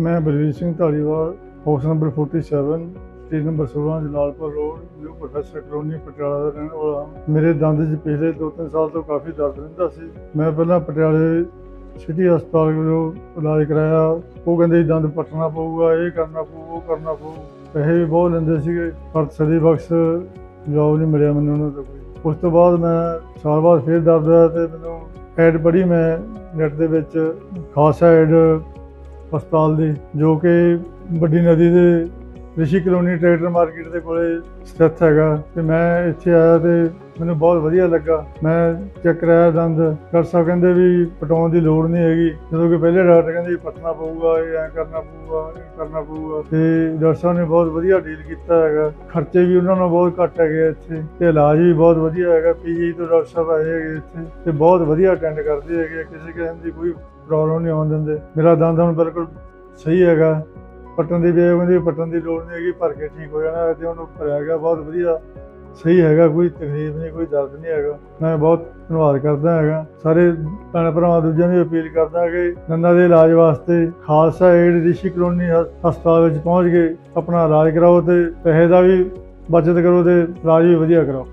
ਮੈਂ Balvir Singh Dhaliwal house number 47 stage number 16 Jalalpur road new professor colony Patiala ਦਾ ਰਹਿਣ ਵਾਲਾ ਹਾਂ। ਮੇਰੇ ਦੰਦ 'ਚ ਪਿਛਲੇ 2-3 ਸਾਲ ਤੋਂ ਕਾਫੀ ਦਰਦ ਰਹਿੰਦਾ ਸੀ। ਮੈਂ ਪਹਿਲਾਂ ਪਟਿਆਲੇ ਸਿਟੀ ਹਸਪਤਾਲ ਕੋਲੋਂ ਇਲਾਜ ਕਰਾਇਆ। ਉਹ ਕਹਿੰਦੇ ਦੰਦ ਪੱਟਣਾ ਪਊਗਾ, ਇਹ ਕਰਨਾ ਪਊ, ਉਹ ਕਰਨਾ ਪਊ। ਪੈਸੇ ਵੀ ਬਹੁਤ ਲੈਂਦੇ ਸੀਗੇ, ਪਰ ਸਦੀ ਬਖਸ਼ ਜਵਾਬ ਨਹੀਂ ਮਿਲਿਆ ਮੈਨੂੰ ਉਹਨਾਂ ਤੋਂ ਕੋਈ। ਉਸ ਤੋਂ ਬਾਅਦ ਮੈਂ ਸਾਲ ਬਾਅਦ ਫਿਰ ਦਰਦ ਹੋਇਆ ਤੇ ਮੈਨੂੰ ਐਡ ਪੜ੍ਹੀ ਮੈਂ ਨੈਟ ਦੇ ਵਿੱਚ, ਖਾਸ ਐਡ ਹਸਪਤਾਲ ਦੀ ਜੋ ਕਿ ਵੱਡੀ ਨਦੀ ਦੇ ਰਿਸ਼ੀ ਕਲੋਨੀ ਟਰੈਕਟਰ ਮਾਰਕੀਟ ਦੇ ਕੋਲੇ ਸਥਿਤ ਹੈਗਾ ਤੇ ਮੈਂ ਇੱਥੇ ਆਇਆ ਤੇ ਮੈਨੂੰ ਬਹੁਤ ਵਧੀਆ ਲੱਗਾ। ਮੈਂ ਚੈੱਕ ਕਰਾਇਆ ਦੰਦ। ਡਾਕਟਰ ਸਾਹਿਬ ਕਹਿੰਦੇ ਵੀ ਪਟਾਉਣ ਦੀ ਲੋੜ ਨਹੀਂ ਹੈਗੀ। ਜਦੋਂ ਕਿ ਪਹਿਲੇ ਡਾਕਟਰ ਕਹਿੰਦੇ ਵੀ ਪੱਟਣਾ ਪਊਗਾ ਇਹ ਐਂ ਕਰਨਾ ਪਊਗਾ ਇਹ ਕਰਨਾ ਪਊਗਾ। ਤੇ ਡਾਕਟਰ ਸਾਹਿਬ ਨੇ ਬਹੁਤ ਵਧੀਆ ਡੀਲ ਕੀਤਾ ਹੈਗਾ। ਖਰਚੇ ਵੀ ਉਹਨਾਂ ਨਾਲ ਬਹੁਤ ਘੱਟ ਹੈਗੇ ਇੱਥੇ। ਤੇ ਇਲਾਜ ਵੀ ਬਹੁਤ ਵਧੀਆ ਹੈਗਾ। ਪੀਜੀ ਤੋਂ ਡਾਕਟਰ ਸਾਹਿਬ ਆਏ ਹੈਗੇ ਇੱਥੇ ਤੇ ਬਹੁਤ ਵਧੀਆ ਅਟੈਂਡ ਕਰਦੇ ਹੈਗੇ ਆ, ਕਿਸੇ ਕਿਸਮ ਦੀ ਕੋਈ ਪ੍ਰੋਬਲਮ ਨਹੀਂ ਆਉਣ ਦਿੰਦੇ। ਮੇਰਾ ਦੰਦ ਹੁਣ ਬਿਲਕੁਲ ਸਹੀ ਹੈਗਾ। ਪੱਟਣ ਦੀ ਬੇਗ ਹੁੰਦੀ ਪੱਟਣ ਦੀ ਲੋੜ ਨਹੀਂ ਹੈਗੀ, ਭਰ ਕੇ ਠੀਕ ਹੋ ਜਾਣਾ। ਤੇ ਉਹਨੂੰ ਭਰਿਆ ਗਿਆ, ਬਹੁਤ ਵਧੀਆ। ਸਹੀ ਹੈਗਾ, ਕੋਈ ਤਕਲੀਫ ਨਹੀਂ, ਕੋਈ ਦਰਦ ਨਹੀਂ ਹੈਗਾ। ਮੈਂ ਬਹੁਤ ਧੰਨਵਾਦ ਕਰਦਾ ਹੈਗਾ। ਸਾਰੇ ਭੈਣ ਭਰਾਵਾਂ ਦੂਜਿਆਂ ਨੂੰ ਅਪੀਲ ਕਰਦਾ ਕਿ ਨੰਨਾ ਦੇ ਇਲਾਜ ਵਾਸਤੇ ਖਾਲਸਾ ਏਡ ਰਿਸ਼ੀ ਕਲੋਨੀ ਹਸ- ਹਸਪਤਾਲ ਵਿੱਚ ਪਹੁੰਚ ਕੇ ਆਪਣਾ ਇਲਾਜ ਕਰਾਓ ਤੇ ਪੈਸੇ ਦਾ ਵੀ ਬਚਤ ਕਰੋ ਤੇ ਇਲਾਜ ਵੀ ਵਧੀਆ ਕਰਾਓ।